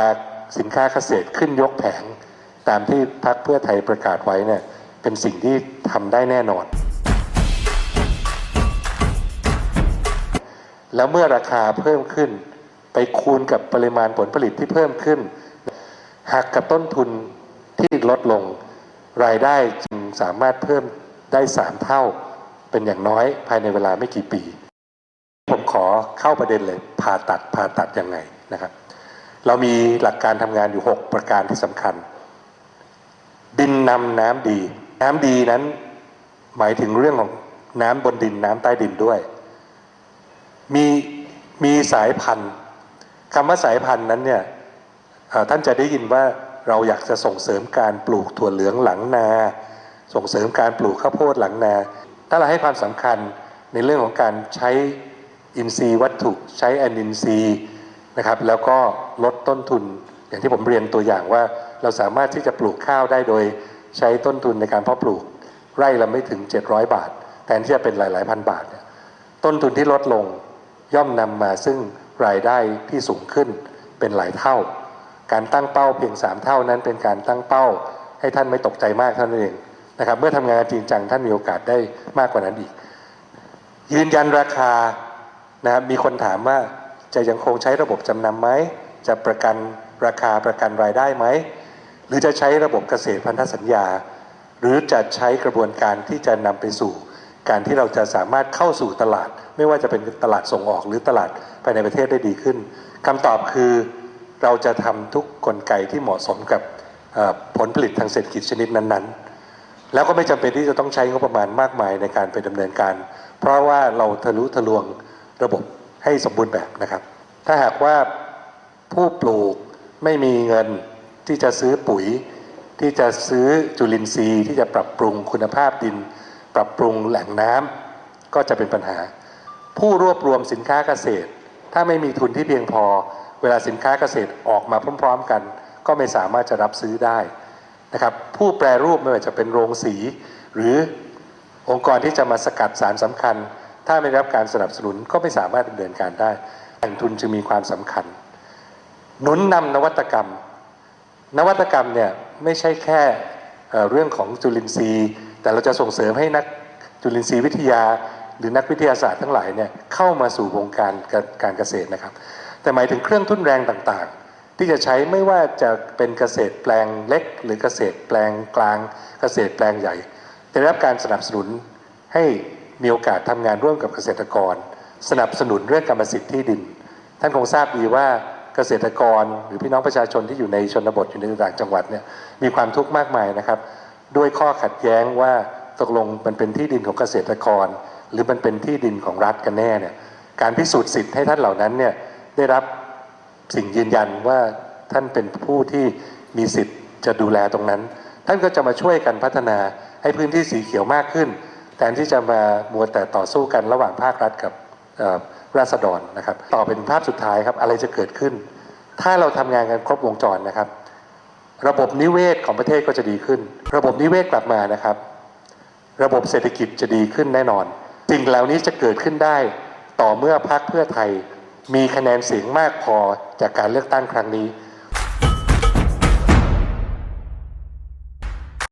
าสินค้าเกษตรขึ้นยกแผง ตามที่พรรคเพื่อไทยประกาศไว้เนี่ยเป็นสิ่งที่ทำได้แน่นอน แล้วเมื่อราคาเพิ่มขึ้น ไปคูณกับปริมาณผลผลิตที่เพิ่มขึ้นหักกับต้นทุนที่ลดลงรายได้จึงสามารถเพิ่มได้สามเท่าเป็นอย่างน้อยภายในเวลาไม่กี่ปี ผมขอเข้าประเด็นเลยผ่าตัดผ่าตัดยังไงนะครับ เรามีหลักการทำงานอยู่ 6 ประการที่สำคัญ ดินนำน้ำดี น้ำดีนั้นหมายถึงเรื่องของน้ำบนดินน้ำใต้ดินด้วย มีมีสายพันธุ์คำว่าสายพันธุ์นั้นเนี่ยท่านจะได้ยินว่าเราอยากจะส่งเสริมการปลูกถั่วเหลืองหลังนา ส่งเสริมการปลูกข้าวโพดหลังนา ถ้าเราให้ความสำคัญในเรื่องของการใช้อินทรีย์วัตถุใช้อนอินทรีย์ นะครับ แล้วก็ลดต้นทุน อย่างที่ผมเรียนตัวอย่างว่า เราสามารถที่จะปลูกข้าวได้โดยใช้ต้นทุนในการเพาะปลูก ไร่ละไม่ถึง 700 บาท แทนที่จะเป็นหลาย ๆ พันบาทเนี่ยต้นทุนที่ลดลงย่อมนำมาซึ่งรายได้ที่สูงขึ้นเป็นหลายเท่า การตั้งเป้าเพียง 3 เท่านั้นเป็นการตั้งเป้า ให้ท่านไม่ตกใจมากเท่านั้นเองนะครับเมื่อทำงานจริงจังท่านมีโอกาสได้มากกว่านั้นอีก ยืนยันราคานะครับมีคนถามว่า จะยังคงใช้ระบบจำนำไหม จะประกันราคาประกันรายได้ไหม หรือจะใช้ระบบเกษตรพันธสัญญา หรือจะใช้กระบวนการที่จะนำไปสู่ การที่เราจะสามารถเข้าสู่ตลาด ไม่ว่าจะเป็นตลาดส่งออกหรือตลาดภายในประเทศได้ดีขึ้นคำตอบคือเราจะทำทุกกลไกที่เหมาะสมกับผลผลิตทางเศรษฐกิจชนิดนั้นๆ แล้วก็ไม่จำเป็นที่จะต้องใช้งบประมาณมากมายในการไปดำเนินการ เพราะว่าเราทะลุทะลวงระบบ ให้สมบูรณ์แบบนะครับ ถ้าหากว่าผู้ปลูกไม่มีเงินที่จะซื้อปุ๋ย ที่จะซื้อจุลินทรีย์ ที่จะปรับปรุงคุณภาพดิน ปรับปรุงแหล่งน้ำก็จะเป็นปัญหา ผู้รวบรวมสินค้าเกษตร ถ้าไม่มีทุนที่เพียงพอ เวลาสินค้าเกษตรออกมาพร้อม ๆ กัน ก็ไม่สามารถจะรับซื้อได้นะครับผู้แปรรูปไม่ว่าจะเป็นโรงสี หรือองค์กรที่จะมาสกัดสารสำคัญ ถ้าไม่รับการสนับสนุนก็ไม่สามารถดำเนินการได้แหล่งทุนจึงมีความสำคัญ หนุนนำนวัตกรรม นวัตกรรมเนี่ยไม่ใช่แค่เเรื่องของจุลินทรีย์ แต่เราจะส่งเสริมให้นักจุลินทรีย์วิทยา หรือนักวิทยาศาสตร์ทั้งหลายเนี่ยเข้ามาสู่วงการการการเกษตรนะครับ แต่หมายถึงเครื่องทุ่นแรงต่างๆ ที่จะใช้ไม่ว่าจะเป็นเกษตรแปลงเล็ก หรือเกษตรแปลงกลาง เกษตรแปลงใหญ่ได้รับการสนับสนุนให้ มีโอกาสทำงานร่วมกับเกษตรกร สนับสนุนเรื่องกรรมสิทธิ์ที่ดิน ท่านคงทราบดีว่าเกษตรกรหรือพี่น้องประชาชนที่อยู่ในชนบทอยู่ในต่างจังหวัดเนี่ยมีความทุกข์มากมายนะครับ ด้วยข้อขัดแย้งว่าตกลงมันเป็นที่ดินของเกษตรกร หรือมันเป็นที่ดินของรัฐกันแน่เนี่ยการพิสูจน์สิทธิ์ให้ท่านเหล่านั้นเนี่ยได้รับสิ่งยืนยันว่าท่านเป็นผู้ที่มีสิทธิ์จะดูแลตรงนั้น ท่านก็จะมาช่วยกันพัฒนาให้พื้นที่สีเขียวมากขึ้น แทนที่จะมามัวแต่ต่อสู้กันระหว่างภาครัฐกับราษฎรนะครับ ต่อเป็นภาพสุดท้ายครับ อะไรจะเกิดขึ้น ถ้าเราทำงานกันครบวงจรนะครับ ระบบนิเวศของประเทศก็จะดีขึ้น ระบบนิเวศกลับมานะครับ ระบบเศรษฐกิจจะดีขึ้นแน่นอนสิ่งเหล่านี้จะเกิดขึ้นได้ต่อเมื่อพรรคเพื่อไทย มีคะแนนเสียงมากพอจากการเลือกตั้งครั้งนี้